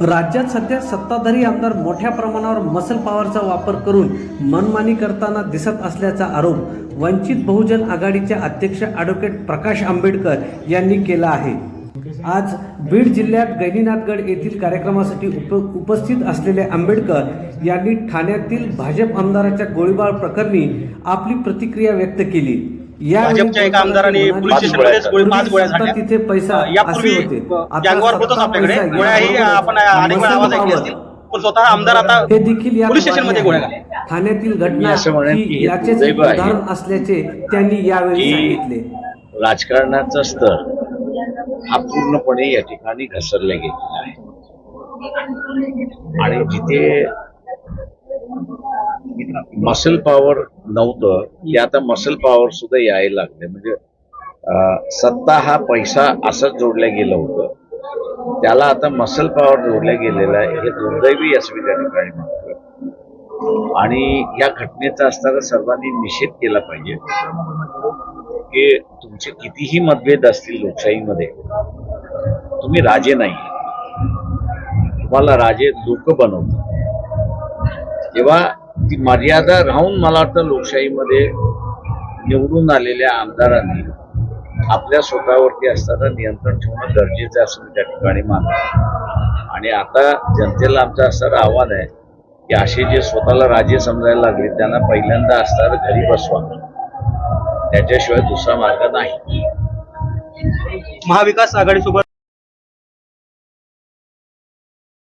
राज्यात सध्या सत्ताधारी आमदार मोठ्या प्रमाणावर मसल पॉवरचा वापर करून मनमानी करताना दिसत असल्याचा आरोप वंचित बहुजन आघाडीचे अध्यक्ष ॲडव्होकेट प्रकाश आंबेडकर यांनी केला आहे. आज बीड जिल्ह्यात गैनीनाथगड येथील कार्यक्रमासाठी उप उपस्थित असलेले आंबेडकर यांनी ठाण्यातील भाजप आमदाराच्या गोळीबार प्रकरणी आपली प्रतिक्रिया व्यक्त केली. भाजपच्या एका आमदाराने पोलीस पाच गोळ्या यापूर्वी होतोच आपल्याकडे. गोळ्याही आपण अनेक वेळा आवाज ऐकले असतील. पण स्वतः आमदार आता हे पोलीस स्टेशनमध्ये गोळ्या. ठाण्यातील घटना याचेच. उदाहरण असल्याचे त्यांनी यावेळी की सांगितले. राजकारणाचा स्तर हा पूर्णपणे या ठिकाणी घसरला गेलेला आहे. आणि जिथे मसल पॉवर नव्हतं. की आता मसल पॉवर सुद्धा यायला लागले. म्हणजे सत्ता हा पैसा असंच जोडल्या गेलं होतं. त्याला आता मसल पॉवर जोडल्या गेलेला आहे. हे दुर्दैवी असं मी त्या ठिकाणी म्हणतो आणि या घटनेचा असताना सर्वांनी निषेध केला पाहिजे. की तुमचे कितीही मतभेद असतील लोकशाहीमध्ये तुम्ही राजे नाही. तुम्हाला राजे लोक बनवतात. तेव्हा ती मर्यादा राहून मला वाटतं लोकशाहीमध्ये निवडून आलेल्या आमदारांनी आपल्या स्वतःवरती असताना नियंत्रण ठेवणं गरजेचं असं मी त्या ठिकाणी मानतो. आणि आता जनतेला आमचं असणारं आव्हान आहे की असे जे स्वतःला राजे समजायला लागले त्यांना पहिल्यांदा असणारं घरी बसवा त्याच्याशिवाय दुसरा मार्ग नाही. महाविकास आघाडीसोबत